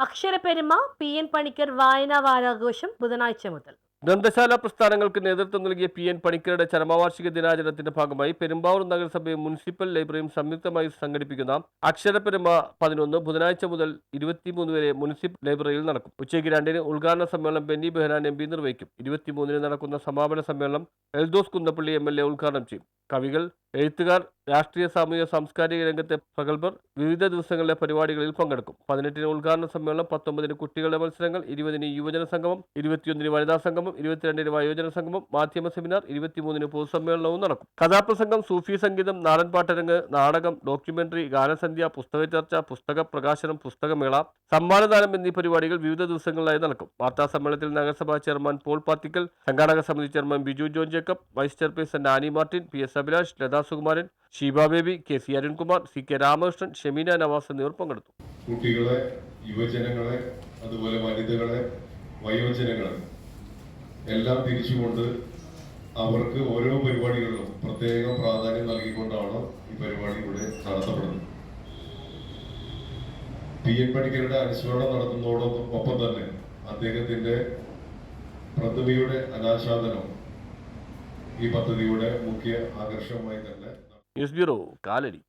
അക്ഷരപ്പെരുമ P. N. Panicker വായനാ വാരാഘോഷം ബുധനാഴ്ച മുതൽ. ഗ്രന്ഥശാല പ്രസ്ഥാനങ്ങൾക്ക് നേതൃത്വം നൽകിയ പി. എൻ. പണിക്കരുടെ ചരമവാർഷിക ദിനാചരണത്തിന്റെ ഭാഗമായി പെരുമ്പാവൂർ നഗരസഭയും മുനിസിപ്പൽ ലൈബ്രറിയും സംയുക്തമായി സംഘടിപ്പിക്കുന്ന അക്ഷരപ്പെരുമ പതിനൊന്ന് ബുധനാഴ്ച മുതൽ ഇരുപത്തിമൂന്ന് വരെ മുനിസിപ്പൽ ലൈബ്രറിയിൽ നടക്കും. ഉച്ചയ്ക്ക് രണ്ടിന് ഉദ്ഘാടന സമ്മേളനം ബെന്നി ബെഹനാൻ എം നിർവഹിക്കും. ഇരുപത്തിമൂന്നിന് നടക്കുന്ന സമാപന സമ്മേളനം എൽദോസ് കുന്നപ്പള്ളി എ ഉദ്ഘാടനം ചെയ്യും. കവികൾ എഴുത്തുകാർ രാഷ്ട്രീയ സാമൂഹിക സാംസ്കാരിക രംഗത്തെ പ്രഗത്ഭർ വിവിധ ദിവസങ്ങളിലെ പരിപാടികളിൽ പങ്കെടുക്കും. പതിനെട്ടിന് ഉദ്ഘാടന സമ്മേളനം പത്തൊമ്പതിന് കുട്ടികളുടെ മത്സരങ്ങൾ ഇരുപതിന് യുവജന സംഗമം ഇരുപത്തിയൊന്നിന് വനിതാ സംഗമം ഇരുപത്തിരണ്ടിന് വയോജന സംഗമം മാധ്യമ സെമിനാർ ഇരുപത്തിമൂന്നിന് പൊതുസമ്മേളനവും നടക്കും. കഥാപ്രസംഗം സൂഫി സംഗീതം നാടൻ പാട്ടരങ്ങ് നാടകം ഡോക്യുമെന്ററി ഗാനസന്ധ്യ പുസ്തക ചർച്ച പുസ്തക പ്രകാശനം പുസ്തകമേള സമ്മാനദാനം എന്നീ പരിപാടികൾ വിവിധ ദിവസങ്ങളിലായി നടക്കും. വാർത്താ സമ്മേളനത്തിൽ നഗരസഭാ ചെയർമാൻ പോൾ പാത്തിക്കൽ സംഘാടക സമിതി chairman Biju John Jacob vice chairperson Annie Martin P S Abhilash Latha Sukumaran Sheeba Baby K C Arunkumar C K Ramakrishnan Shemeena Navas എന്നിവർ പങ്കെടുത്തു. കുട്ടികളെ യുവജനങ്ങളെ അതുപോലെ വനിതകളെ വയോജനങ്ങളെ എല്ലാം തിരിച്ചുകൊണ്ട് അവർക്ക് ഓരോ പരിപാടികളിലും പി എൻ പണിക്കരുടെ അനുസ്മരണം നടത്തുന്നതോടൊപ്പം തന്നെ അദ്ദേഹത്തിന്റെ പ്രതിമയുടെ അനാശാദനം ഈ പദ്ധതിയുടെ മുഖ്യ ആകർഷകമായി തന്നെ ന്യൂസ് ബ്യൂറോ കാലടി.